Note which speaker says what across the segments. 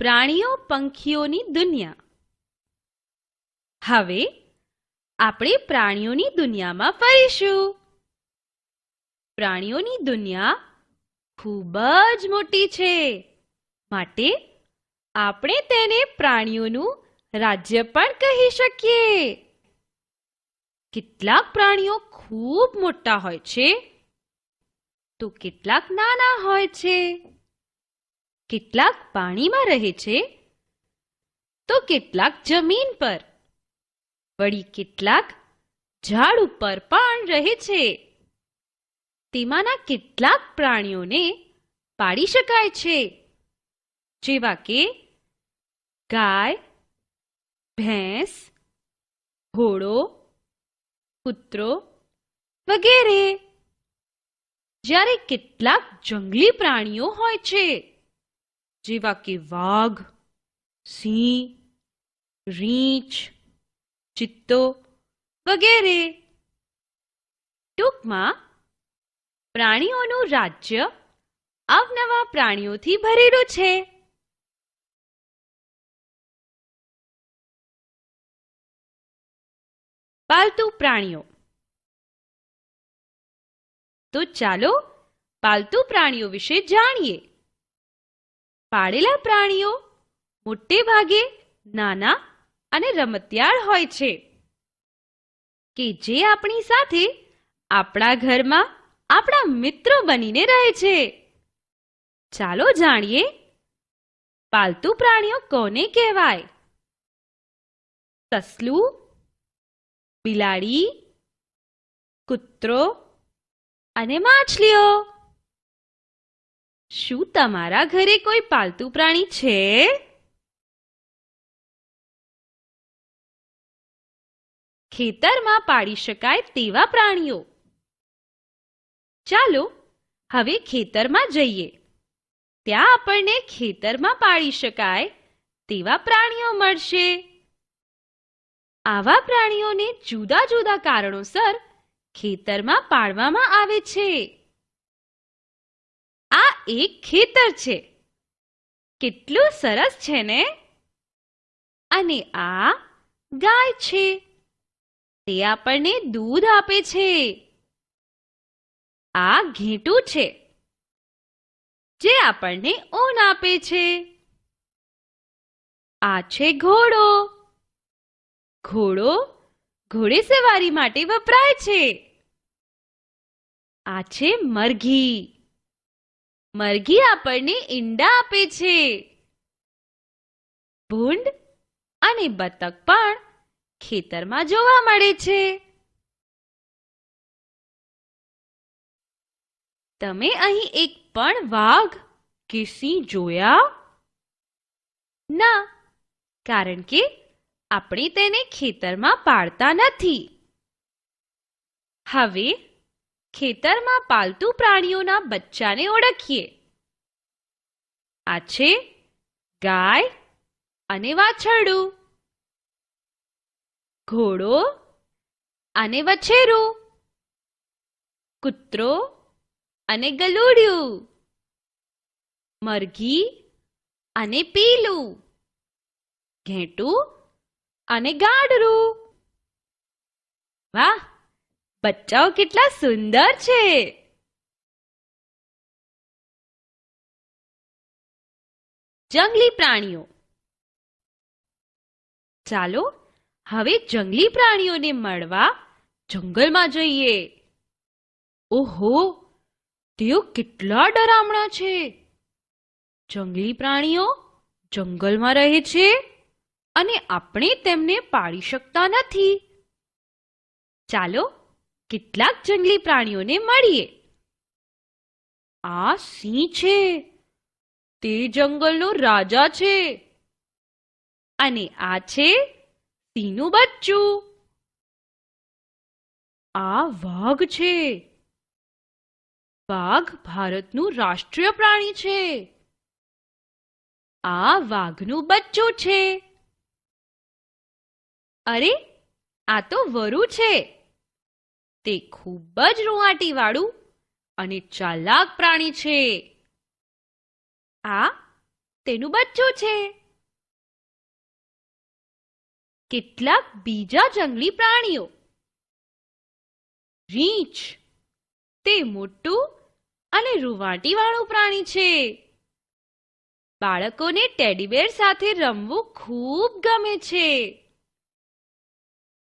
Speaker 1: પ્રાણીઓ, પંખીઓની દુનિયા. હવે આપણે પ્રાણીઓની દુનિયામાં ફરીશું. પ્રાણીઓની દુનિયા ખૂબ જ મોટી છે. માટે આપણે તેને પ્રાણીઓનું રાજ્ય પણ કહી શકીએ. કેટલાક પ્રાણીઓ ખૂબ મોટા હોય છે તો કેટલાક નાના હોય છે. કેટલાક પાણીમાં રહે છે, તો કેટલાક જમીન પર. વળી કેટલાક ઝાડ ઉપર પણ રહે છે. તેમાંના કેટલાક પ્રાણીઓને પાડી શકાય છે, જેવા કે ગાય, ભેંસ, ઘોડો, કૂતરો વગેરે. જ્યારે કેટલાક જંગલી પ્રાણીઓ હોય છે જેવા કે વાઘ સિંહ રીંછ ચિત્તો વગેરે ટૂંકમાં, પ્રાણીઓનું રાજ્ય અવનવા પ્રાણીઓથી ભરેલું છે. પાલતુ પ્રાણીઓ. તો ચાલો પાલતુ પ્રાણીઓ વિશે જાણીએ. પાળેલા પ્રાણીઓ મોટે ભાગે નાના અને રમતિયાળ હોય છે. કે જે આપણી સાથે આપણા ઘરમાં આપણા મિત્રો બનીને રહે છે. ચાલો જાણીએ પાલતુ પ્રાણીઓ કોને કહેવાય? સસલું બિલાડી, કૂતરો અને માછલીઓ. શું તમારા ઘરે કોઈ પાલતુ પ્રાણી છે? ખેતરમાં પાડી શકાય તેવા પ્રાણીઓ. ચાલો, હવે ખેતરમાં જઈએ. ત્યાં આપણને ખેતરમાં પાડી શકાય તેવા પ્રાણીઓ મળશે. આવા પ્રાણીઓને જુદા જુદા કારણોસર ખેતરમાં પાડવામાં આવે છે. એક ખેતર છે. કેટલું સરસ છે ને? અને આ ગાય છે. તે આપણને દૂધ આપે છે. આ ઘેટું છે, જે આપણને ઊન આપે છે. આ છે ઘોડો. ઘોડો ઘોડેસવારી માટે વપરાય છે. આ છે મરઘી. મરઘી આપણને ઈંડા આપે છે. ભૂંડ અને બતક પણ ખેતરમાં જોવા મળે છે. તમે અહીં એક પણ વાઘ કે સિંહ જોયા? ના, કારણ કે આપણે તેને ખેતરમાં પાળતા નથી. હવે ખેતરમાં પાલતુ પ્રાણીઓના બચ્ચાને ઓળખીએ. આ છે ગાય અને વાછરડું. ઘોડો અને વછેરું. કૂતરો અને ગલુડિયું. મરઘી અને પીલું. ઘેટું અને ગાડરું. વાહ! બચ્ચાઓ કેટલા સુંદર છે. જંગલી પ્રાણીઓ. ચાલો, હવે જંગલી પ્રાણીઓને મળવા જંગલમાં જઈએ. ઓહો, તેઓ કેટલા ડરામણા છે. જંગલી પ્રાણીઓ જંગલમાં રહે છે અને આપણે તેમને પાળી શકતા નથી. ચાલો કેટલાક જંગલી પ્રાણીઓને મળીએ આ સિંહ છે. તે જંગલનો રાજા છે. અને આ છે સિંહનું બચ્ચું. આ વાઘ છે. વાઘ ભારતનું રાષ્ટ્રીય પ્રાણી છે. આ વાઘનું બચ્ચું છે. અરે, આ તો વરુ છે. તે ખૂબ જ રૂંવાટીવાળું અને ચાલાક પ્રાણી છે. આ તેનું બચ્ચું છે. કેટલાક બીજા જંગલી પ્રાણીઓ. રીંછ. તે મોટું અને રૂંવાટીવાળું પ્રાણી છે. બાળકોને ટેડીબેર સાથે રમવું ખૂબ ગમે છે.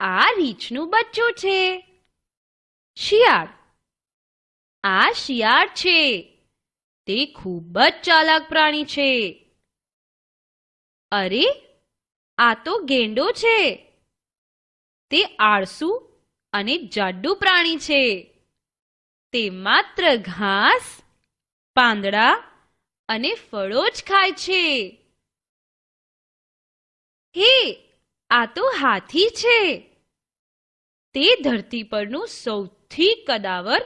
Speaker 1: આ રીંછનું બચ્ચું છે. શિયાળ. આ શિયાળ છે. તે ખૂબ જ ચાલાક પ્રાણી છે. અરે, આ તો ગેંડો છે. તે આળસુ અને જાડું પ્રાણી છે. તે માત્ર ઘાસ, પાંદડા અને ફળો જ ખાય છે. હે, આ તો હાથી છે. તે ધરતી પરનું સૌથી કદાવર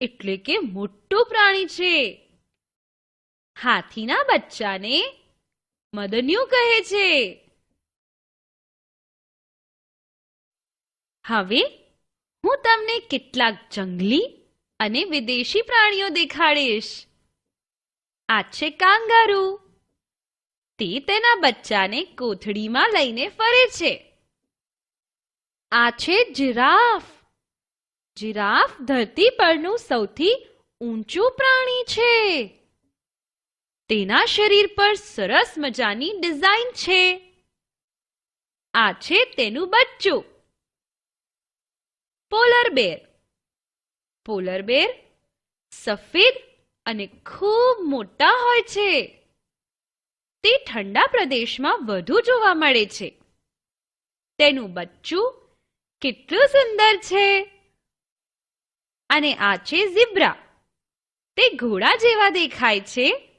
Speaker 1: એટલે કે મોટું પ્રાણી છે. હાથીના બચ્ચાને મદન્યું કહે છે. હવે હું તમને કેટલાક જંગલી અને વિદેશી પ્રાણીઓ દેખાડીશ. આ છે કાંગારૂ. તે તેના બચ્ચાને કોથળીમાં લઈને ફરે છે. આ છે જીરાફ. જીરાફ ધરતી પરનું સૌથી ઊંચું પ્રાણી છે. તેના શરીર પર સરસ મજાની ડિઝાઇન છે. આ છે તેનું બચ્ચું. પોલર બેર. પોલર બેર સફેદ અને ખૂબ મોટા હોય છે. તે ઠંડા પ્રદેશમાં વધુ જોવા મળે છે. તેનું બચ્ચું કેટલું સુંદર છે. અને આ છે ઝીબ્રા. તે ઘોડા જેવા દેખાય છે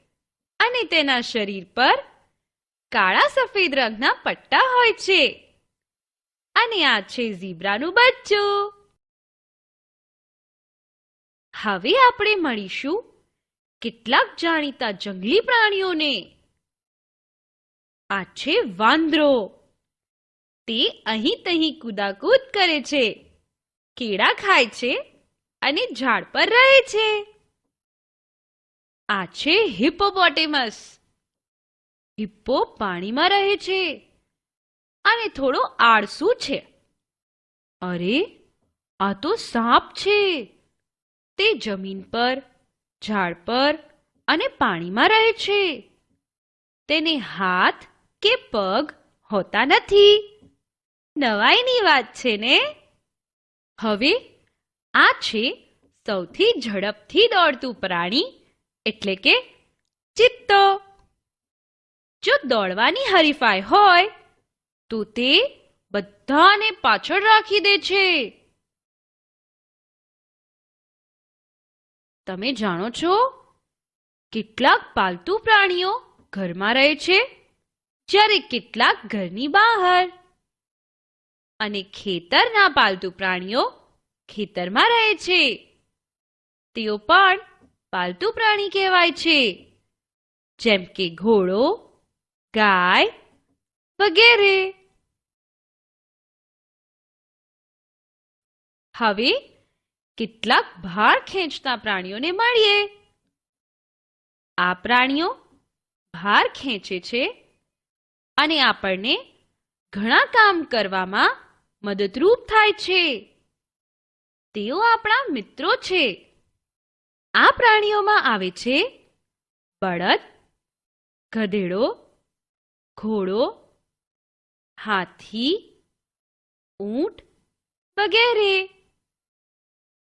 Speaker 1: અને તેના શરીર પર કાળા સફેદ રંગના પટ્ટા હોય છે. અને આ છે ઝીબ્રાનું બચ્ચું. હવે આપણે મળીશું કેટલાક જાણીતા જંગલી પ્રાણીઓને. આ છે વાંદરો. તે અહીં તહીં કુદાકૂદ કરે છે. કેળા ખાય છે અને ઝાડ પર રહે છે. આ છે હિપોપોટેમસ હિપ્પો પાણીમાં રહે છે અને થોડો આળસુ છે. અરે, આ તો સાપ છે. તે જમીન પર, ઝાડ પર અને પાણીમાં રહે છે. તેને હાથ કે પગ હોતા નથી. નવાઈની વાત છે ને? હવે આ છે સૌથી ઝડપથી દોડતું પ્રાણી એટલે કે ચિત્તો. જો દોડવાની હરીફાઈ હોય, તો તે બધાને પાછળ રાખી દે છે. તમે જાણો છો કેટલાક પાલતુ પ્રાણીઓ ઘરમાં રહે છે? જ્યારે કેટલાક ઘરની બહાર. અને ખેતરના પાલતુ પ્રાણીઓ ખેતરમાં રહે છે. તેઓ પણ પાલતુ પ્રાણી કહેવાય છે. જેમ કે ઘોડો, ગાય વગેરે. હવે કેટલાક ભાર ખેંચતા પ્રાણીઓને મળીએ. આ પ્રાણીઓ ભાર ખેંચે છે અને આપણને ઘણા કામ કરવામાં મદદરૂપ થાય છે. તેઓ આપણા મિત્રો છે. આ પ્રાણીઓમાં આવે છે બળદ, ગધેડો, ઘોડો, હાથી, ઊંટ વગેરે.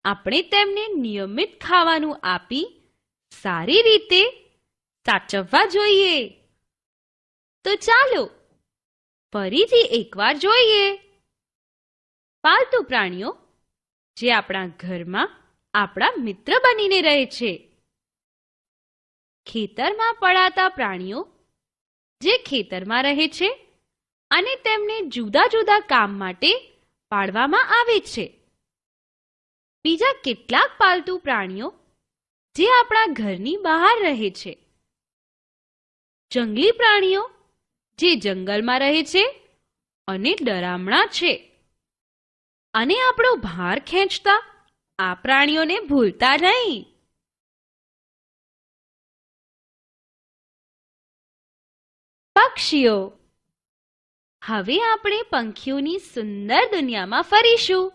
Speaker 1: આપણે તેમને નિયમિત ખાવાનું આપી સારી રીતે સાચવવા જોઈએ. તો ચાલો ફરીથી એકવાર જોઈએ. પાલતુ પ્રાણીઓ જે આપણા ઘરમાં આપણા મિત્ર બનીને રહે છે. ખેતરમાં પડાતા પ્રાણીઓ જે ખેતરમાં રહે છે અને તેમને જુદા જુદા કામ માટે પાડવામાં આવે છે. બીજા કેટલાક પાલતુ પ્રાણીઓ જે આપણા ઘરની બહાર રહે છે. જંગલી પ્રાણીઓ જે જંગલમાં રહે છે અને ડરામણા છે. અને આપણો ભાર ખેંચતા આ પ્રાણીઓને ભૂલતા નહીં. પક્ષીઓ. હવે આપણે પંખીઓની સુંદર દુનિયામાં ફરીશું.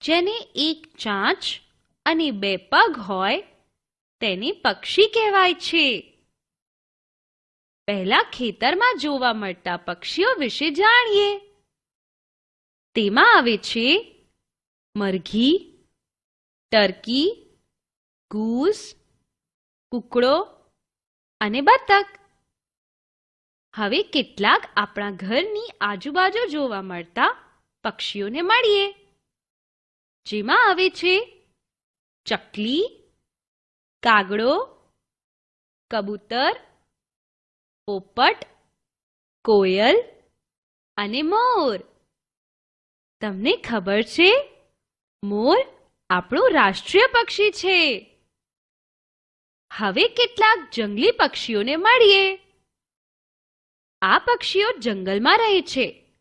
Speaker 1: જેને એક ચાંચ અને બે પગ હોય, તેને પક્ષી કહેવાય છે. પહેલા ખેતરમાં જોવા મળતા પક્ષીઓ વિશે જાણીએ. તેમાં આવે છે મરઘી, ટર્કી, ગૂસ, કુકડો અને બતક. હવે કેટલાક આપણા ઘરની આજુબાજુ જોવા મળતા પક્ષીઓને મળીએ. જેમાં આવે છે ચકલી, કાગડો, કબૂતર, પોપટ, કોયલ અને મોર. તમને ખબર છે? મોર આપણું રાષ્ટ્રીય પક્ષી છે. હવે કેટલાક જંગલી પક્ષીઓને મળીએ. આ પક્ષીઓ જંગલમાં રહે છે.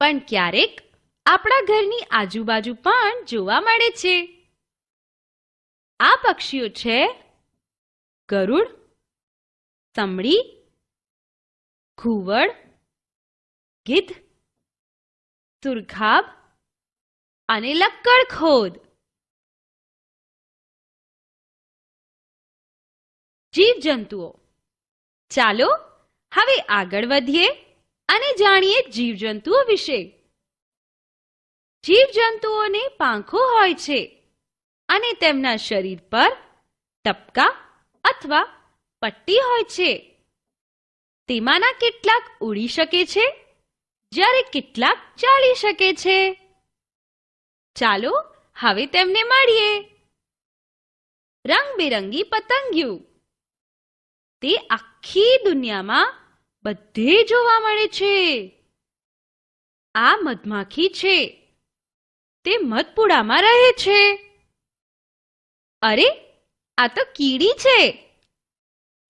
Speaker 1: પણ ક્યારેક આપણા ઘરની આજુબાજુ પણ જોવા મળે છે. આ પક્ષીઓ છે ગરુડ, સમડી, ઘુવડ, ગીધ સુરખાબ અને લક્કડખોદ જીવજંતુઓ. ચાલો હવે આગળ વધીએ અને જાણીએ જીવજંતુઓ વિશે. જીવજંતુઓને પાંખો હોય છે અને તેમના શરીર પર ટપકા અથવા પટ્ટી હોય છે. તેમાંના કેટલાક ઉડી શકે છે જ્યારે કેટલાક ચાલી શકે છે. ચાલો હવે તેમને મળીએ. રંગબેરંગી પતંગિયું. તે આખી દુનિયામાં બધે જોવા મળે છે. આ મધમાખી છે. તે મધપુડામાં રહે છે. અરે, આ તો કીડી છે.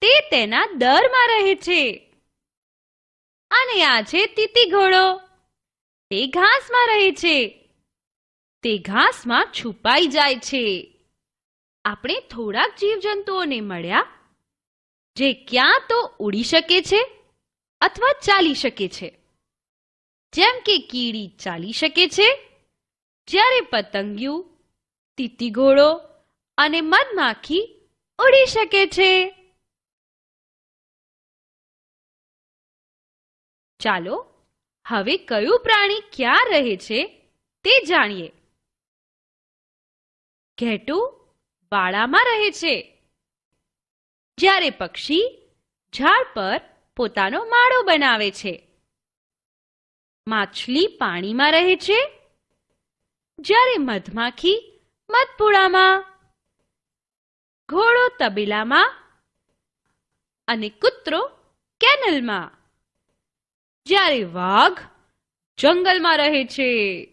Speaker 1: તે તેના દરમાં રહે છે. અને આ છે તીતી ઘોડો. તે ઘાસમાં રહે છે. તે ઘાસમાં છુપાઈ જાય છે. આપણે થોડાક જીવજંતુઓને મળ્યા જે ક્યાં તો ઉડી શકે છે અથવા ચાલી શકે છે. જેમ કે કીડી ચાલી શકે છે. જ્યારે પતંગિયું, તીતી ઘોડો અને મધમાખી ઉડી શકે છે. ચાલો, હવે કયું પ્રાણી ક્યાં રહે છે તે જાણીએ. ઘેટું વાડામાં રહે છે. જ્યારે પક્ષી ઝાડ પર પોતાનો માળો બનાવે છે. માછલી પાણીમાં રહે છે. જ્યારે મધમાખી મધપુડામાં, ઘોડો તબેલામાં અને કૂતરો કેનલમાં. જ્યારે વાઘ જંગલમાં રહે છે.